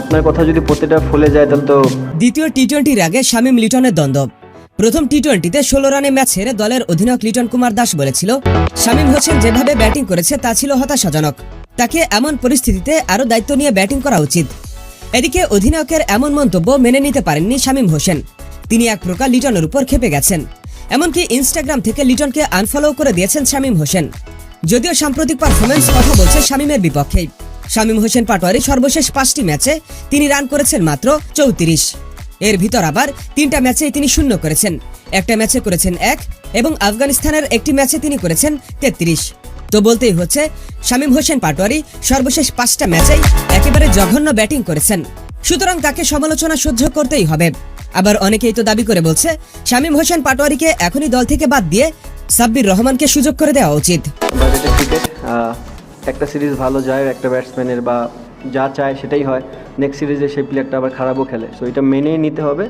আপনার কথা যদি প্রতিটা ফলে যায়, তাহলে তো দ্বিতীয় টি টোয়েন্টির আগে শামীম লিটনের দ্বন্দ্ব। প্রথম টি টোয়েন্টিতে ষোলো রানে ম্যাচ হেরে দলের অধিনায়ক লিটন কুমার দাস বলেছিল, শামীম হোসেন যেভাবে ব্যাটিং করেছে, তা ছিল হতাশাজনক। তাকে এমন পরিস্থিতিতে আরও দায়িত্ব নিয়ে ব্যাটিং করা উচিত। এদিকে অধিনায়কের এমন মন্তব্য মেনে নিতে পারেননি শামীম হোসেন। তিনি এক প্রকার লিটনের উপর খেপে গেছেন। এমনকি ইনস্টাগ্রাম থেকে লিটনকে আনফলো করে দিয়েছেন শামীম হোসেন। যদিও সাম্প্রতিক পারফরমেন্স কথা বলছে শামীমের বিপক্ষে। শামীম হোসেন পাটোয়ারি সর্বশেষ পাঁচটি ম্যাচে তিনি রান করেছেন মাত্র চৌত্রিশ। এর ভিতর আবার তিনটা ম্যাচে তিনি শূন্য করেছেন। একটা ম্যাচে করেছেন এক এবং আফগানিস্তানের একটি ম্যাচে তিনি করেছেন তেত্রিশ। তো বলতেই হচ্ছে, শামীম হোসেন পাটোয়ারি সর্বশেষ পাঁচটা ম্যাচেই একেবারে জঘন্য ব্যাটিং করেছেন। সুতরাং তাকে সমালোচনা সহ্য করতেই হবে। আবার অনেকেই তো দাবি করে বলছে, শামীম হোসেন পাটোয়ারিকে এখনই দল থেকে বাদ দিয়ে সাব্বির রহমানকে সুযোগ করে দেওয়া উচিত। একটা সিরিজ ভালো যায়, একটা ব্যাটসম্যানের বা যা চায় সেটাই হয়। নেক্সট সিরিজে সেই প্লেয়ারটা আবার খারাপও খেলে। সো এটা মেনেই নিতে হবে।